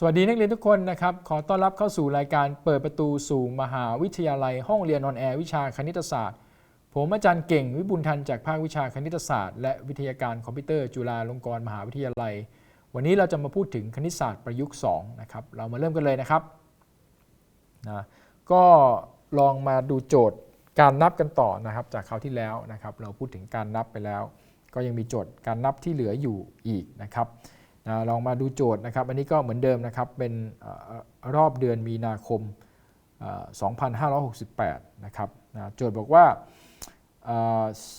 สวัสดีนักเรียนทุกคนนะครับ ขอต้อนรับเข้าสู่รายการเปิดประตูสู่มหาวิทยาลัย ห้องเรียนออนแอร์วิชาคณิตศาสตร์ ผมอาจารย์เก่งวิบุญทันจากภาควิชาคณิตศาสตร์ และวิทยาการคอมพิวเตอร์จุฬาลงกรณ์มหาวิทยาลัย วันนี้เราจะมาพูดถึงคณิตศาสตร์ประยุกต์2นะครับเรามาเริ่มกันเลยนะครับนะก็ลองมาดูโจทย์การนับกันต่อนะครับ จากคราวที่แล้วนะครับ เราพูดถึงการนับไปแล้ว ก็ยังมีโจทย์การนับที่เหลืออยู่อีกนะครับ ลองมาดูโจทย์นะครับ อันนี้ก็เหมือนเดิมนะครับ เป็นรอบเดือนมีนาคม 2568 นะครับโจทย์บอกว่า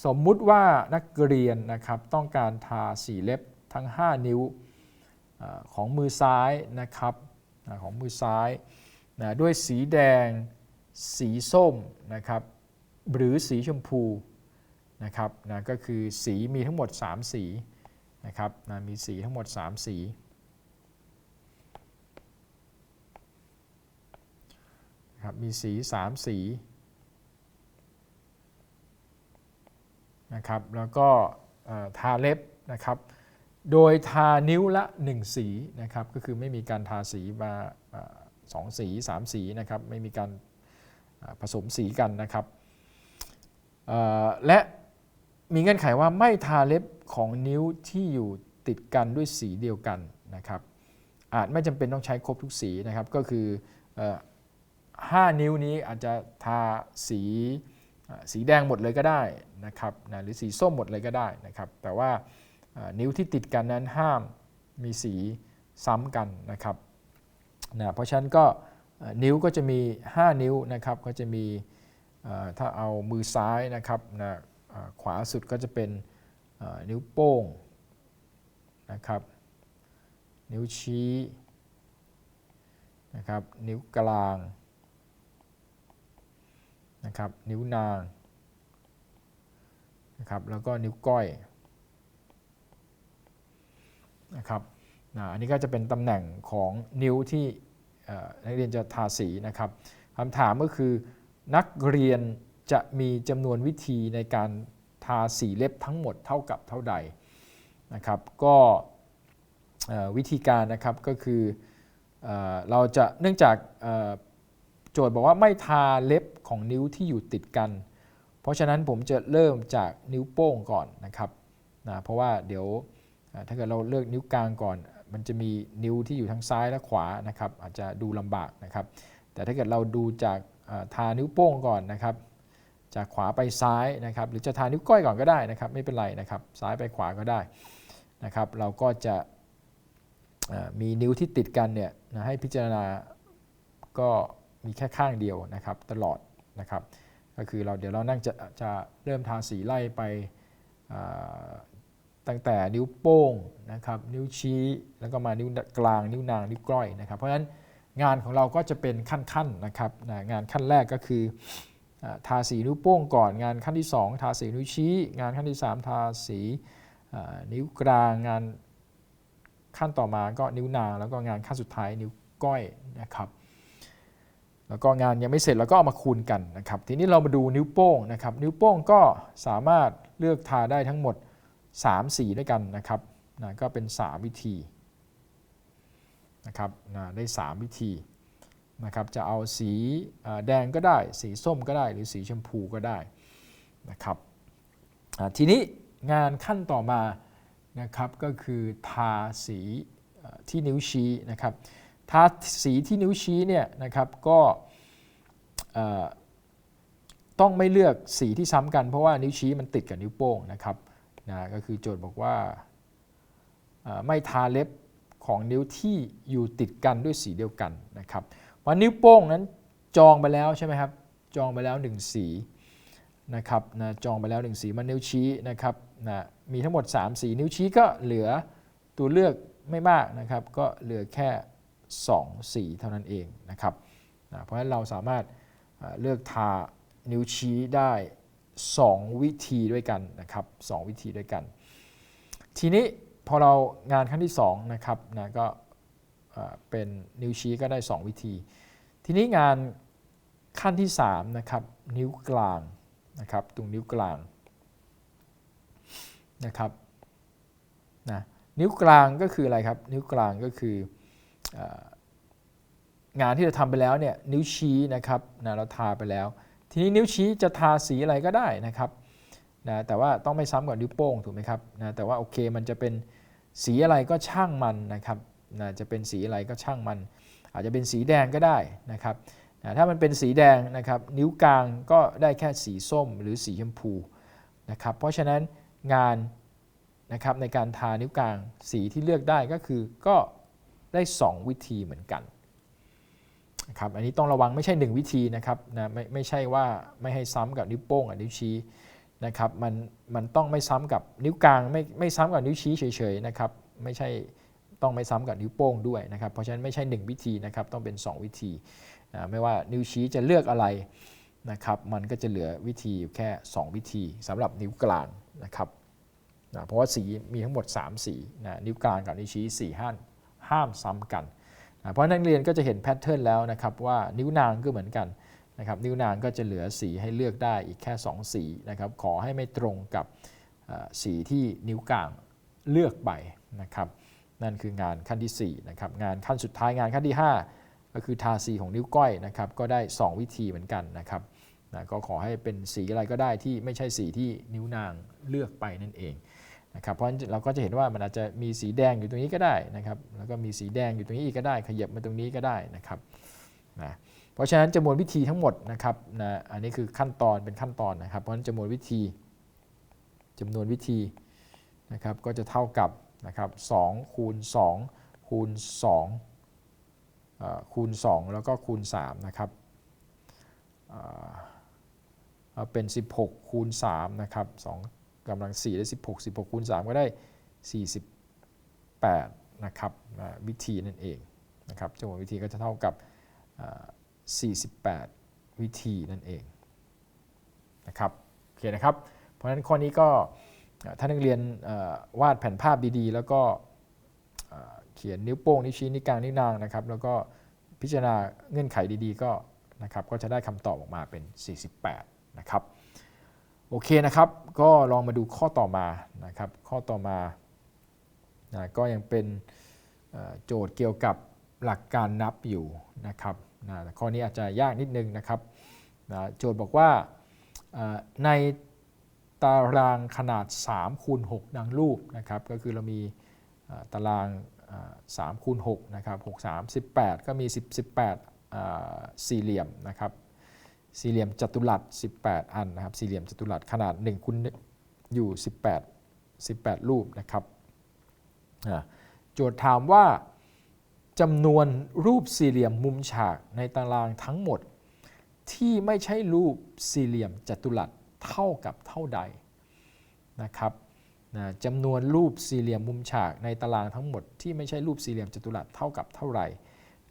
สมมุติว่านักเรียนนะครับต้องการทาสีเล็บทั้ง 5 นิ้วของมือซ้ายนะครับของมือซ้ายนะด้วยสีแดง สีส้มนะครับหรือสีชมพูนะครับนะก็คือสีมีทั้งหมด 3 สี นะครับนะมีสีทั้งหมด 3 สีนะครับมีสี 3 สีนะครับแล้วก็ทาเล็บนะครับโดยทานิ้วละ 1 สีนะครับก็คือไม่มีการทาสีมาเอ่อสองสี 3 สีนะครับไม่มีการผสมสีกันนะครับและ มีเงื่อนไขว่าไม่ทาเล็บของนิ้วที่อยู่ติดกันด้วยสีเดียวกันนะครับอาจไม่จำเป็นต้องใช้ครบทุกสีนะครับ ก็คือเอ่อห้านิ้วนี้อาจจะทาสีสีแดงหมดเลยก็ได้นะครับนะหรือสีส้มหมดเลยก็ได้นะครับ แต่ว่านิ้วที่ติดกันนั้นห้ามมีสีซ้ำกันนะครับนะเพราะฉะนั้นก็นิ้วก็จะมี 5 นิ้วนะครับ ก็จะมีถ้าเอามือซ้ายนะครับนะ ขวาสุดก็จะเป็นนิ้วโป้งนะครับ นิ้วชี้นะครับ นิ้วกลางนะครับ นิ้วนางนะครับแล้วก็นิ้วก้อยนะครับนะอันนี้ก็จะเป็นตำแหน่งของนิ้วที่นักเรียนจะทาสีนะครับคำถามก็คือนักเรียน จะมีจำนวนวิธีในการทาสีเล็บทั้งหมดเท่ากับเท่าใดนะครับก็วิธีการนะครับก็คือเอเราจะเนื่องจากโจทย์บอกว่าไม่ทาเล็บของนิ้วที่อยู่ติดกัน เพราะฉะนั้นผมจะเริ่มจากนิ้วโป้งก่อนนะครับนะเพราะว่าเดี๋ยวถ้าเกิดเราเลือกนิ้วกลางก่อน มันจะมีนิ้วที่อยู่ทั้งซ้ายและขวานะครับอาจจะดูลำบากนะครับ แต่ถ้าเกิดเราดูจากทานิ้วโป้งก่อนนะครับ จากขวาไปซ้ายนะครับ หรือจะทานิ้วก้อยก่อนก็ได้นะครับ ไม่เป็นไรนะครับ ซ้ายไปขวาก็ได้นะครับ เราก็จะมีนิ้วที่ติดกันเนี่ยนะให้พิจารณาก็มีแค่ข้างเดียวนะครับ ตลอดนะครับ ก็คือเราเดี๋ยวเรานั่งจะจะเริ่มทาสีไล่ไปตั้งแต่นิ้วโป้งนะครับ นิ้วชี้แล้วก็มานิ้วกลาง นิ้วนาง นิ้วก้อยนะครับ เพราะฉะนั้นงานของเราก็จะเป็นขั้นๆนะครับนะงานขั้นแรกก็คือ ทาสีนิ้วโป้งก่อนงานขั้นที่ 2 ทาสีนิ้วชี้ งานขั้นที่ 3 ทาสีนิ้วกลางงานขั้นต่อมาก็นิ้วนางแล้วก็งานขั้นสุดท้ายนิ้วก้อยนะครับแล้วก็งานยังไม่เสร็จเราก็เอามาคูณกันนะครับทีนี้เรามาดูนิ้วโป้งนะครับนิ้วโป้งก็สามารถเลือกทาได้ทั้งหมด 3 สีด้วยกันนะครับนะก็เป็น 3 วิธีนะครับนะได้ 3 วิธี นะครับจะเอาสีแดงก็ได้ สีส้มก็ได้ หรือสีชมพูก็ได้นะครับทีนี้งานขั้นต่อมานะครับก็คือทาสีที่นิ้วชี้นะครับทาสีที่นิ้วชี้เนี่ยนะครับก็ต้องไม่เลือกสีที่ซ้ำกันเพราะว่านิ้วชี้มันติดกับนิ้วโป้งนะครับนะก็คือโจทย์บอกว่าไม่ทาเล็บของนิ้วที่อยู่ติดกันด้วยสีเดียวกันนะครับ วันนิ้วโป้งนั้นจองไปแล้วใช่ไหมครับ จองไปแล้ว 1 สีนะครับนะจองไปแล้ว 1 สีมันนิ้วชี้นะครับนะมีทั้งหมด 3 สีนิ้วชี้ก็เหลือตัวเลือกไม่มากนะครับ ก็เหลือแค่ 2 สีเท่านั้นเองนะครับนะเพราะฉะนั้นเราสามารถเลือกทานิ้วชี้ได้ 2 วิธีด้วยกันนะครับสองวิธีด้วยกัน ทีนี้พอเรางานขั้นที่2นะครับนะก็เอ่อเป็นนิ้วชี้ก็ได้ 2 วิธี ทีนี้งานขั้นที่3นะครับนิ้วกลางนะครับตรงนิ้วกลางนะครับนะนิ้วกลางก็คืออะไรครับ นิ้วกลางก็คือองานที่เราทำไปแล้วเนี่ยนิ้วชี้นะครับนะเราทาไปแล้ว ทีนี้นิ้วชี้จะทาสีอะไรก็ได้นะครับนะแต่ว่าต้องไม่ซ้ำกับนิ้วโป้งถูกไหมครับนะแต่ว่าโอเคมันจะเป็นสีอะไรก็ช่างมันนะครับนะจะเป็นสีอะไรก็ช่างมัน อาจจะเป็นสีแดงก็ได้นะครับถ้ามันเป็นสีแดงนะครับนิ้วกลางก็ได้แค่สีส้มหรือสีชมพูนะครับเพราะฉะนั้นงานนะครับในการทานิ้วกลางสีที่เลือกได้ก็คือก็ได้ 2 วิธีเหมือนกันนะครับอันนี้ต้องระวังไม่ใช่ 1 วิธีนะครับนะไม่ไม่ใช่ว่าไม่ให้ซ้ำกับนิ้วโป้งกับนิ้วชี้นะครับมันมันต้องไม่ซ้ำกับนิ้วกลางไม่ไม่ซ้ำกับนิ้วชี้เฉยๆนะครับไม่ใช่ ต้องไม่ซ้ำกับนิ้วโป้งด้วยนะครับเพราะฉะนั้นไม่ใช่ 1 วิธีนะครับต้องเป็น 2 วิธีนะไม่ว่านิ้วชี้จะเลือกอะไรนะครับมันก็จะเหลือวิธีอยู่แค่ 2 วิธีสำหรับนิ้วกลางนะครับนะเพราะว่าสีมีทั้งหมด 3 สีนะนิ้วกลางกับนิ้วชี้ 4 ห้ามห้ามซ้ำกันนะเพราะนักเรียนก็จะเห็นแพทเทิร์นแล้วนะครับว่านิ้วนางก็เหมือนกันนะครับนิ้วนางก็จะเหลือสีให้เลือกได้อีกแค่ 2 สีนะครับขอให้ไม่ตรงกับสีที่นิ้วกลางเลือกไปนะครับ นั่นคืองานขั้นที่4นะครับงานขั้นสุดท้ายงานขั้นที่ 5 ก็คือทาสีของนิ้วก้อยนะครับก็ได้ 2 วิธีเหมือนกันนะครับนะก็ขอให้เป็นสีอะไรก็ได้ที่ไม่ใช่สีที่นิ้วนางเลือกไปนั่นเองนะครับเพราะฉะนั้นเราก็จะเห็นว่ามันอาจจะมีสีแดงอยู่ตรงนี้ก็ได้นะครับแล้วก็มีสีแดงอยู่ตรงนี้อีกก็ได้ ขยับมาตรงนี้ก็ได้นะครับนะเพราะฉะนั้นจำนวนวิธีทั้งหมดนะครับนะอันนี้คือขั้นตอนเป็นขั้นตอนนะครับ เพราะฉะนั้นจำนวนวิธีจำนวนวิธีนะครับก็จะเท่ากับ นะครับ2คูณ2คูณ2เอ่อคูณ 2 แล้วก็คูณ3นะครับเป็น 16 คูณ3นะครับ2กำลัง 4 ได้ 16 16 คูณ 3 ก็ได้ 48 นะครับวิธีนั่นเองนะครับจำนวนวิธีก็จะเท่ากับอ่า48 วิธีนั่นเองนะครับโอเคนะครับ เพราะฉะนั้นข้อนี้ก็ อ่านักเรียนวาดแผ่นภาพดีๆ แล้วก็เขียนนิ้วโป้งนิ้วชี้นิ้วกลางนิ้วนางนะครับ แล้วก็พิจารณาเงื่อนไขดีๆ ก็นะครับก็จะได้คำตอบออกมาเป็น 48 นะครับ โอเคนะครับ ก็ลองมาดูข้อต่อมานะครับ ข้อต่อมานะก็ยังเป็นโจทย์เกี่ยวกับหลักการนับอยู่นะครับนะข้อนี้อาจจะยากนิดนึงนะครับนะโจทย์บอกว่าใน ตารางขนาด3คูณ6ดังรูปนะครับก็คือเรามีตาราง3คูณ6นะครับ6 3 18 ก็มี10 18 สี่เหลี่ยมนะครับสี่เหลี่ยมจัตุรัส 18 อันนะครับสี่เหลี่ยมจัตุรัสขนาด1คูณอยู่ 18 18 รูปนะครับโจทย์ถามว่าจำนวนรูปสี่เหลี่ยมมุมฉากในตารางทั้งหมด ที่ไม่ใช่รูปสี่เหลี่ยมจัตุรัส เท่ากับเท่าใดนะครับนะจำนวนรูปสี่เหลี่ยมมุมฉากในตารางทั้งหมดที่ไม่ใช่รูปสี่เหลี่ยมจัตุรัสเท่ากับเท่าไหร่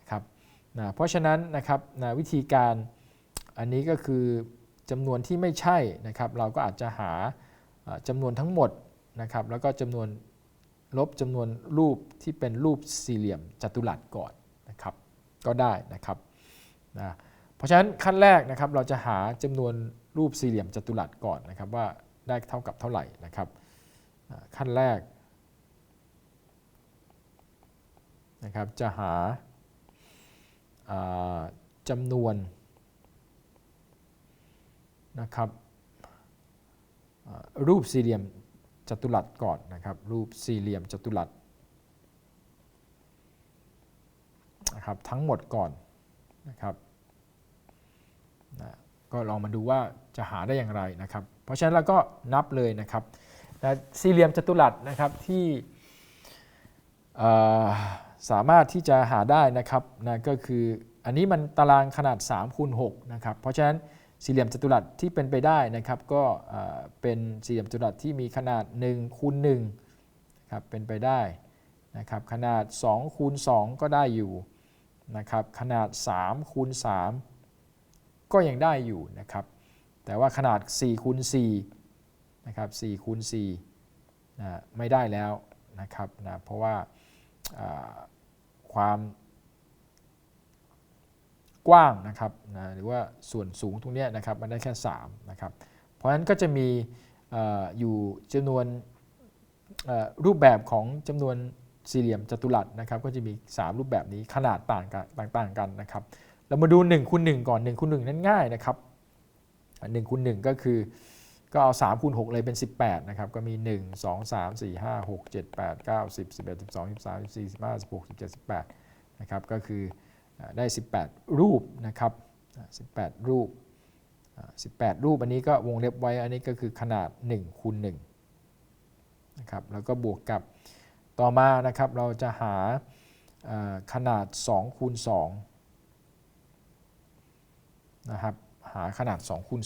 นะครับนะเพราะฉะนั้นนะครับนะวิธีการอันนี้ก็คือจำนวนที่ไม่ใช่นะครับเราก็อาจจะหาอ่าจำนวนทั้งหมดนะครับแล้วก็จำนวนลบจำนวนรูปที่เป็นรูปสี่เหลี่ยมจัตุรัสก่อนนะครับก็ได้นะครับนะเพราะฉะนั้นขั้นแรกนะครับเราจะหาจำนวน รูปสี่เหลี่ยมจัตุรัสก่อนนะครับว่าได้เท่ากับเท่าไหร่นะครับขั้นแรกนะครับจะหาาจำนวนนะครับรูปสี่เหลี่ยมจัตุรัสก่อนนะครับรูปสี่เหลี่ยมจัตุรัสนะครับทั้งหมดก่อนนะครับนะ ก็ลองมาดูว่าจะหาได้อย่างไรนะครับ เพราะฉะนั้นเราก็นับเลยนะครับนะสี่เหลี่ยมจัตุรัสนะครับที่สามารถที่จะหาได้นะครับนะก็คืออันนี้มันตารางขนาด3คูณ6นะครับเพราะฉะนั้นสี่เหลี่ยมจัตุรัสที่เป็นไปได้นะครับก็เอ่อเป็นสี่เหลี่ยมจัตุรัสที่มีขนาด1คูณ1นะครับเป็นไปได้นะครับขนาด2คูณ2ก็ได้อยู่นะครับขนาด3คูณ3 ก็ยังได้อยู่นะครับ แต่ว่าขนาด4คูณ4นะครับ4คูณ4นะไม่ได้แล้วนะครับนะเพราะว่าความกว้างนะครับนะหรือว่าส่วนสูงตรงเนี้ยนะครับมันได้แค่3นะครับเพราะฉะนั้นก็จะมีอออยู่จำนวนรูปแบบของจำนวนสี่เหลี่ยมจัตุรัสนะครับก็จะมี 3 รูปแบบนี้ขนาดต่างกันต่างๆกันนะครับ เรามาดู1คูณ1ก่อน1คูณ1นั้นง่ายนะครับ1คูณ1ก็คือก็เอา3คูณ6เลยเป็น 18 นะครับ ก็มี 1 2 3 4 5 6 7 8 9 10 11 12 13 14 15 16 17 18นะครับก็คือได้ 18 รูปนะครับ 18 รูป 18 รูปอันนี้ก็วงเล็บไว้อันนี้ก็คือขนาด1คูณ1นะครับแล้วก็บวกกับต่อมานะครับเราจะหาอ่าขนาด2คูณ2 นะครับหาขนาด2คูณ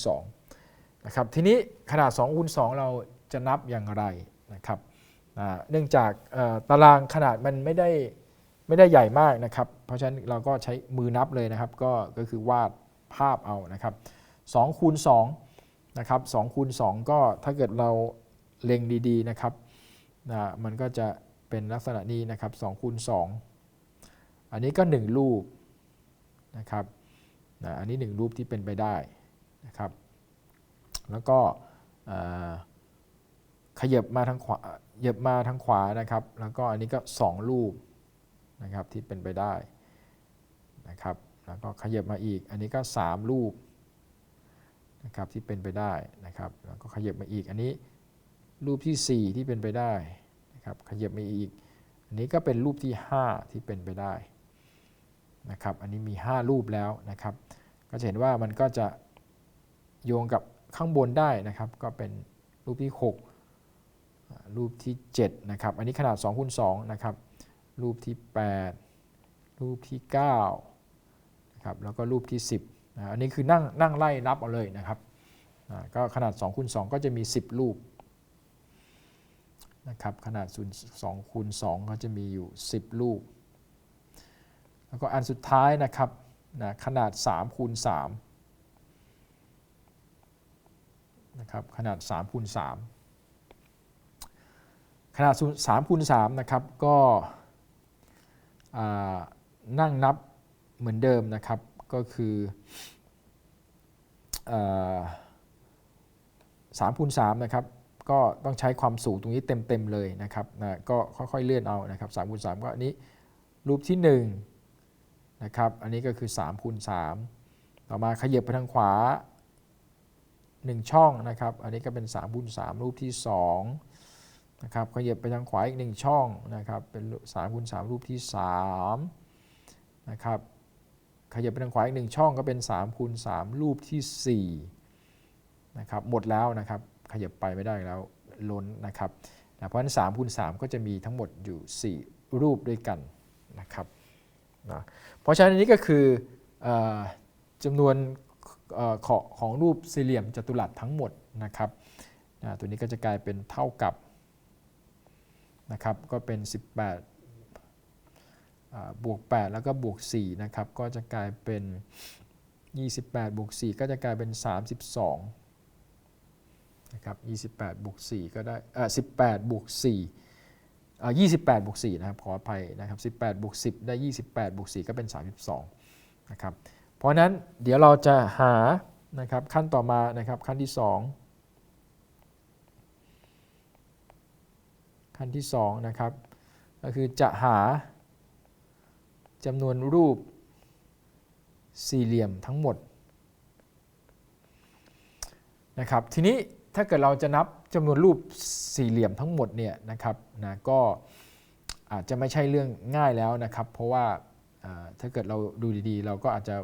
2นะครับทีนี้ขนาด2คูณ2เราจะนับอย่างไรนะครับเนื่องจากตารางขนาดมันไม่ได้ไม่ได้ใหญ่มากนะครับ เพราะฉะนั้นเราก็ใช้มือนับเลยนะครับ ก็ก็คือวาดภาพเอานะครับ2คูณ2นะครับ2คูณ2ก็ถ้าเกิดเราเล็งดีๆนะครับนะมันก็จะเป็นลักษณะนี้นะครับ2คูณ2อันนี้ก็1รูปนะครับ นะอันนี้1รูปที่เป็นไปได้นะครับ แล้วก็ขยับมาทางขวาเหยียบมาทางขวานะครับ แล้วก็อันนี้ก็ 2 รูปนะครับที่เป็นไปได้นะครับ แล้วก็ขยับมาอีก อันนี้ก็ 3 รูปนะครับที่เป็นไปได้นะครับ แล้วก็ขยับมาอีก อันนี้รูปทีสี่4 ที่เป็นไปได้นะครับ ขยับมาอีก อันนี้ก็เป็นรูปที่ 5 ที่เป็นไปได้ นะครับอันนี้มี 5 รูปแล้วนะครับก็จะเห็นว่ามันก็จะโยงกับข้างบนได้นะครับ ก็เป็นรูปที่ 6 รูปที่7นะครับอันนี้ขนาด2คูณ2นะครับรูปที่ 8 รูปที่9นะครับแล้วก็รูปที่ 10นะอันนี้คือนั่งนั่งไล่นับเอาเลยนะครับก็ขนาด2คูณ2ก็จะมี 10 รูปนะครับขนาด2คูณ2ก็จะมีอยู่ 10 รูป แล้วก็อันสุดท้ายนะครับนะขนาด3คูณ3นะครับขนาด3คูณ3ขนาด3คูณ3นะครับก็นั่งนับเหมือนเดิมนะครับก็คือสามคูณสามนะครับก็ต้องใช้ความสูงตรงนี้เต็มๆเลยนะครับนะก็ค่อยๆเลื่อนเอานะครับสามคูณสามก็อันนี้รูปที่ 1 นะครับ อันนี้ก็คือ3คูณ3ต่อมาขยับไปทางขวา 1 ช่องนะครับ อันนี้ก็เป็น3คูณ3รูปที่2นะครับขยับไปทางขวาอีก 1 ช่องนะครับ เป็น3คูณ3รูปที่3นะครับ ขยับไปทางขวาอีก 1 ช่องก็เป็น3คูณ3รูปที่4นะครับหมดแล้วนะครับ ขยับไปไม่ได้แล้วล้นนะครับนะเพราะฉะนั้น3คูณ3ก็จะมีทั้งหมดอยู่ 4 รูปด้วยกันนะครับ นะเพราะฉะนั้นอันนี้ก็คืออจำนวนออของของรูปสี่เหลี่ยมจัตุรัสทั้งหมดนะครับนะตัวนี้ก็จะกลายเป็นเท่ากับนะครับก็เป็น 18บวก 8 แล้วก็บวก4นะครับก็จะกลายเป็น 28บวก4ก็จะกลายเป็น 32นะครับ28บวก4ก็ได้เอ่อ18บวก4อ่ 28บวก4นะครับขออภัยนะครับ18บวก10 ได้ 28บวก4ก็เป็น 32นะครับเพราะฉะนั้นเดี๋ยวเราจะหานะครับขั้นต่อมานะครับขั้นที่ 2 ขั้นที่2นะครับก็คือจะหาจำนวนรูปสี่เหลี่ยมทั้งหมดนะครับทีนี้ถ้าเกิดเราจะนับ จำนวนรูปสี่เหลี่ยมทั้งหมดเนี่ยนะครับนะก็อาจจะไม่ใช่เรื่องง่ายแล้วนะครับ เพราะว่าถ้าเกิดเราดูดีๆ เราก็อาจจะ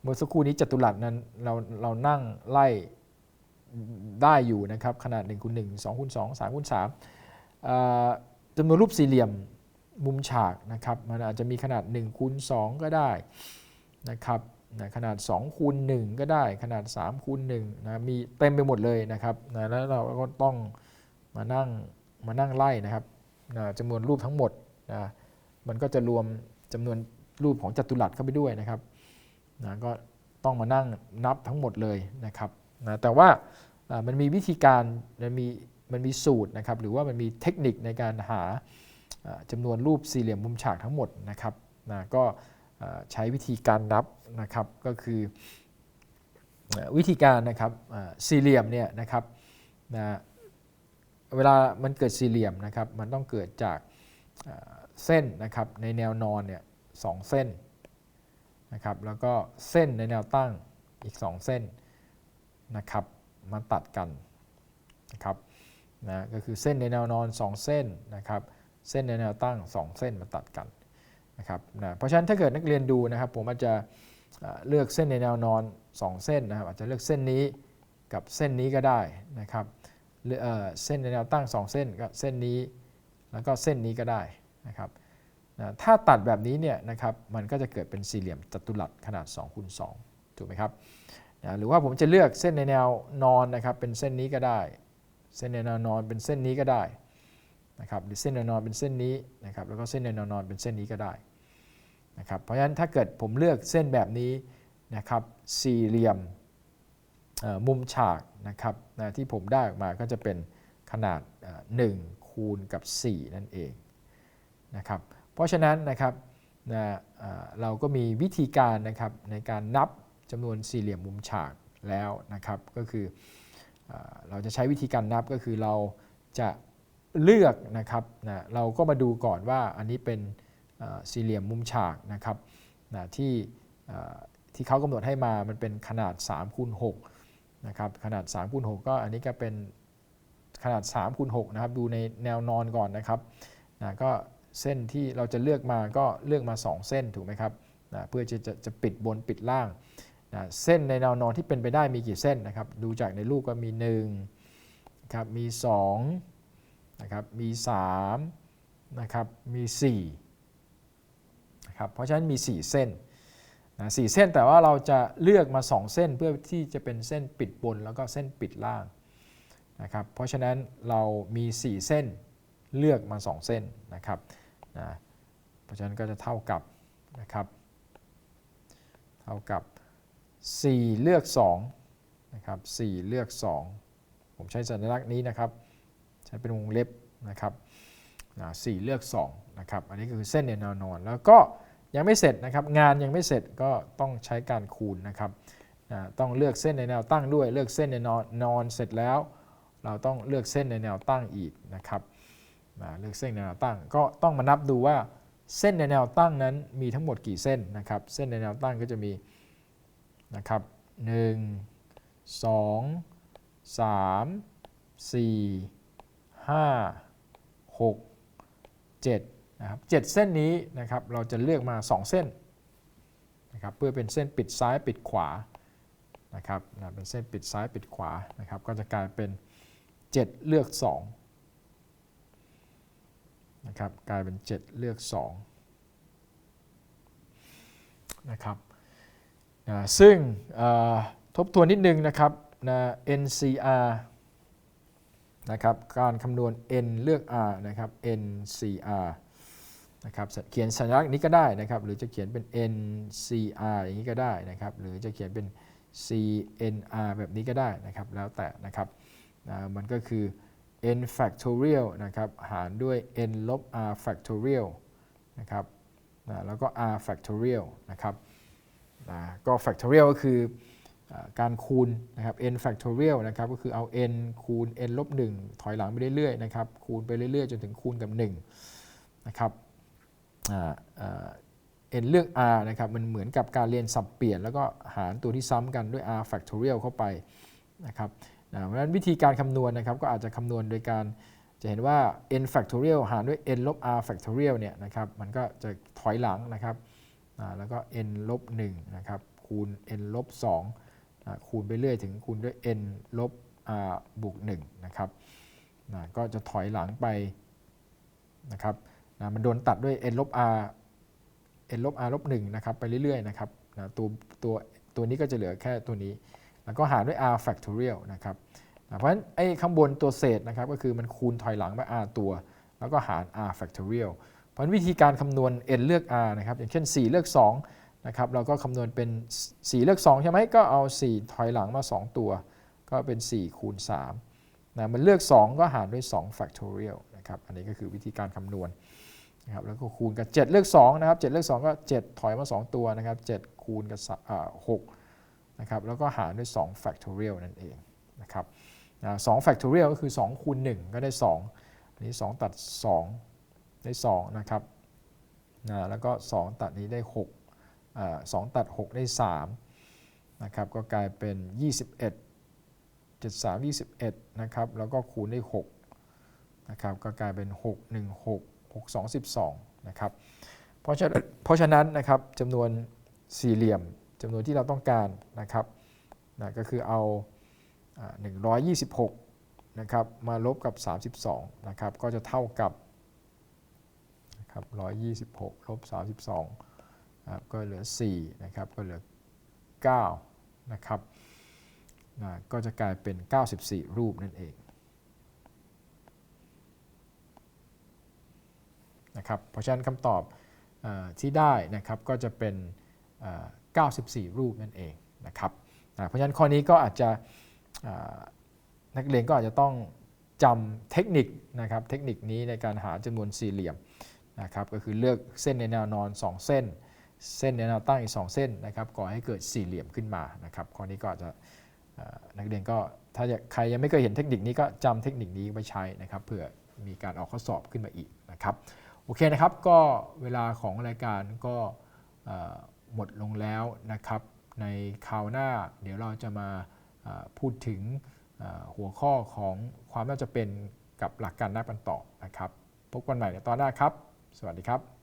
เมื่อสักครู่นี้จัตุรัสนั้นเราเรานั่งไล่ได้อยู่นะครับขนาด1คูณ1 2คูณ2 3คูณ3อ่าจำนวนรูปสี่เหลี่ยมมุมฉากนะครับมันอาจจะมีขนาด1คูณ2ก็ได้นะครับ นะขนาด2คูณ1ก็ได้ขนาด3คูณ1นะมีเต็มไปหมดเลยนะครับนะแล้วเราก็ต้องมานั่งมานั่งไล่นะครับนะจำนวนรูปทั้งหมดนะมันก็จะรวมจำนวนรูปของจัตุรัสเข้าไปด้วยนะครับนะก็ต้องมานั่งนับทั้งหมดเลยนะครับนะแต่ว่ามันมีวิธีการมันมีมันมีสูตรนะครับหรือว่ามันมีเทคนิคในการหาจำนวนรูปสี่เหลี่ยมมุมฉากทั้งหมดนะครับนะก็ ใช้วิธีการนับนะครับก็คือวิธีการนะครับสี่เหลี่ยมเนี่ยนะครับนะเวลามันเกิดสี่เหลี่ยมนะครับมันต้องเกิดจากเส้นนะครับในแนวนอนเนี่ยสองเส้นนะครับแล้วก็เส้นในแนวตั้งอีก 2 เส้นนะครับมาตัดกันนะครับนะก็คือเส้นในแนวนอน 2 เส้นนะครับเส้นในแนวตั้ง 2 เส้นมาตัดกัน นะครับนะเพราะฉะนั้นถ้าเกิดนักเรียนดูนะครับ ผมอาจจะเลือกเส้นในแนวนอน 2 เส้นนะครับอาจจะเลือกเส้นนี้กับเส้นนี้ก็ได้นะครับเเส้นในแนวตั้ง 2 เส้นก็เส้นนี้แล้วก็เส้นนี้ก็ได้นะครับนะถ้าตัดแบบนี้เนี่ยนะครับมันก็จะเกิดเป็นสี่เหลี่ยมจัตุรัสขนาด2คูณ2ถูกไหมครับนะหรือว่าผมจะเลือกเส้นในแนวนอนนะครับเป็นเส้นนี้ก็ได้ เส้นในแนวนอนเป็นเส้นนี้ก็ได้ นะครับหรือเส้นนแนวนอนเป็นเส้นนี้นะครับแล้วก็เส้นนแนวนอนเป็นเส้นนี้ก็ได้นะครับเพราะฉะนั้นถ้าเกิดผมเลือกเส้นแบบนี้นะครับสี่เหลี่ยมมุมฉากนะครับนะที่ผมได้ออกมาก็จะเป็นขนาดเอ่อ1คูณกับ 4 นั่นเองนะครับเพราะฉะนั้นนะครับนะเราก็มีวิธีการนะครับในการนับจำนวนสี่เหลี่ยมมุมฉากแล้วนะครับก็คือเราจะใช้วิธีการนับก็คือเราจะ เลือกนะครับนะเราก็มาดูก่อนว่าอันนี้เป็นสี่เหลี่ยมมุมฉากนะครับนะที่ที่เขากำหนดให้มามันเป็นขนาด3คูณ6นะครับขนาด3คูณ6ก็อันนี้ก็เป็นขนาด3คูณ6นะครับดูในแนวนอนก่อนนะครับนะก็เส้นที่เราจะเลือกมาก็เลือกมา 2 เส้นถูกไหมครับนะเพื่อจะจะจะปิดบนปิดล่างนะเส้นในแนวนอนที่เป็นไปได้มีกี่เส้นนะครับดูจากในรูปก็มี1นะครับมี 2 นะครับมี3นะครับมี4นะครับเพราะฉะนั้นมี 4 เส้นนะสเส้นแต่ว่าเราจะเลือกมา 2 เส้นเพื่อที่จะเป็นเส้นปิดบนแล้วก็เส้นปิดล่างนะครับเพราะฉะนั้นเรามี 4 เส้นเลือกมา 2 เส้นนะครับนะเพราะฉะนั้นก็จะเท่ากับนะครับเท่ากับ 4 เลือก2นะครับ4เลือก 2 ผมใช้สัญลักษณ์นี้นะครับ เป็นวงเล็บนะครับนะ4เลือก2นะครับอันนี้คือเส้นในแนวนอน แล้วก็ยังไม่เสร็จนะครับงานยังไม่เสร็จก็ต้องใช้การคูณนะครับต้องเลือกเส้นในแนวตั้งด้วย เลือกเส้นในนอนนอนเสร็จแล้ว เราต้องเลือกเส้นในแนวตั้งอีกนะครับนะเลือกเส้นในแนวตั้งก็ต้องมานับดูว่าเส้นในแนวตั้งนั้นมีทั้งหมดกี่เส้นนะครับเส้นในแนวตั้งก็จะมีนะครับ1 2 3 4 5 6 7นะครับ7เส้นนี้นะครับเราจะเลือกมา 2 เส้นนะครับเพื่อเป็นเส้นปิดซ้ายปิดขวานะครับนะเป็นเส้นปิดซ้ายปิดขวานะครับก็จะกลายเป็น 7 เลือก2นะครับกลายเป็น 7 เลือก2นะครับนะซึ่งทบทวนนิดนึงนะครับนะ NCR นะครับการคำนวณ n เลือก r นะครับ NCR นะครับเขียนสัญลักษณ์นี้ก็ได้นะครับ หรือจะเขียนเป็น NCR อย่างนี้ก็ได้นะครับ หรือจะเขียนเป็น CNR แบบนี้ก็ได้นะครับ แล้วแต่นะครับนะมันก็คือ n factorial นะครับ หารด้วย n ลบ r factorial นะครับนะแล้วก็ r factorial นะครับนะก็ factorial ก็คือ การคูณนะครับ n factorial นะครับก็คือเอา n คูณ n ลบ1ถอยหลังไปเรื่อยๆนะครับคูณไปเรื่อยๆ จนถึงคูณกับ1นะครับ n เลือก r นะครับมันเหมือนกับการเรียนสับเปลี่ยน แล้วก็หารตัวที่ซ้ำกันด้วย r factorial เข้าไปนะครับเพราะฉะนั้นวิธีการคำนวณนะครับก็อาจจะคำนวณโดยการจะเห็นว่า n factorial หารด้วย n ลบ r factorial เนี่ยนะครับมันก็จะถอยหลังนะครับแล้วก็ n ลบ1นะครับคูณ n ลบ2อ่า คูณไปเรื่อยถึงคูณด้วย n ลบ r บวก1นะครับนะก็จะถอยหลังไปนะครับนะมันโดนตัดด้วย n ลบ r n ลบ r ลบ1นะครับไปเรื่อยๆนะครับนะตัวตัวตัวนี้ก็จะเหลือแค่ตัวนี้ แล้วก็หารด้วย r factorial นะครับนะเพราะฉะนั้นไอ้ข้างบนตัวเศษนะครับก็คือมันคูณถอยหลังไป r ตัว แล้วก็หาร r factorial เพราะฉะนั้นวิธีการคำนวณ n เลือก r นะครับอย่างเช่น 4 เลือก 2 นะครับเราก็คำนวณเป็น 4 เลือก 2 ใช่ไหมก็เอา 4 ถอยหลังมา 2 ตัว ก็เป็น 4 คูณ3นะมันเลือก 2 ก็หารด้วย 2 factorial นะครับอันนี้ก็คือวิธีการคำนวณนะครับแล้วก็คูณกับ 7 เลือก2นะครับ7เลือก 2 ก็ 7 ถอยมา 2 ตัวนะครับ7คูณกับ6นะครับแล้วก็หารด้วย 2 factorial นั่นเองนะครับนะ2 factorial ก็คือ 2 คูณ 1 ก็ได้ 2 อันนี้ 2 ตัด 2 ได้ 2 นะครับนะแล้วก็ 2 ตัดนี้ได้ 6 2 ตัด 6 ได้ 3 นะครับ ก็กลายเป็น 21 73 21 นะครับ แล้วก็คูณได้ 6 นะครับ ก็กลายเป็น 6 1 6 6 2 12 นะครับ เพราะฉะนั้นเพราะฉะนั้นนะครับจำนวนสี่เหลี่ยมจำนวนที่เราต้องการนะครับนะก็คือเอาอ่า126 นะครับ มาลบกับ 32 นะครับ ก็จะเท่ากับนะครับ126 ลบ 32 ครับก็เหลือ4นะครับก็เหลือ9นะครับนะก็จะกลายเป็น 94 รูปนั่นเองนะครับเพราะฉะนั้นคำตอบอที่ได้นะครับก็จะเป็นเอ่อ94 รูปนั่นเองนะครับนะเพราะฉะนั้นข้อนี้ก็อาจจะนักเรียนก็อาจจะต้องจำเทคนิคนะครับเทคนิคนี้ในการหาจำนวนสี่เหลี่ยมนะครับก็คือเลือกเส้นในแนวนอน 2 เส้น เส้นในแนวตั้งอีก 2 เส้นนะครับก่อให้เกิดสี่เหลี่ยมขึ้นมานะครับข้อนี้ก็จะนักเรียนก็ถ้าใครยังไม่เคยเห็นเทคนิคนี้ก็จำเทคนิคนี้ไว้ใช้นะครับเผื่อมีการออกข้อสอบขึ้นมาอีกนะครับโอเคนะครับก็เวลาของรายการก็หมดลงแล้วนะครับ ในคราวหน้าเดี๋ยวเราจะมาพูดถึงหัวข้อของความน่าจะเป็นกับหลักการนับกันต่อนะครับพบกันใหม่ในตอนหน้าครับ สวัสดีครับ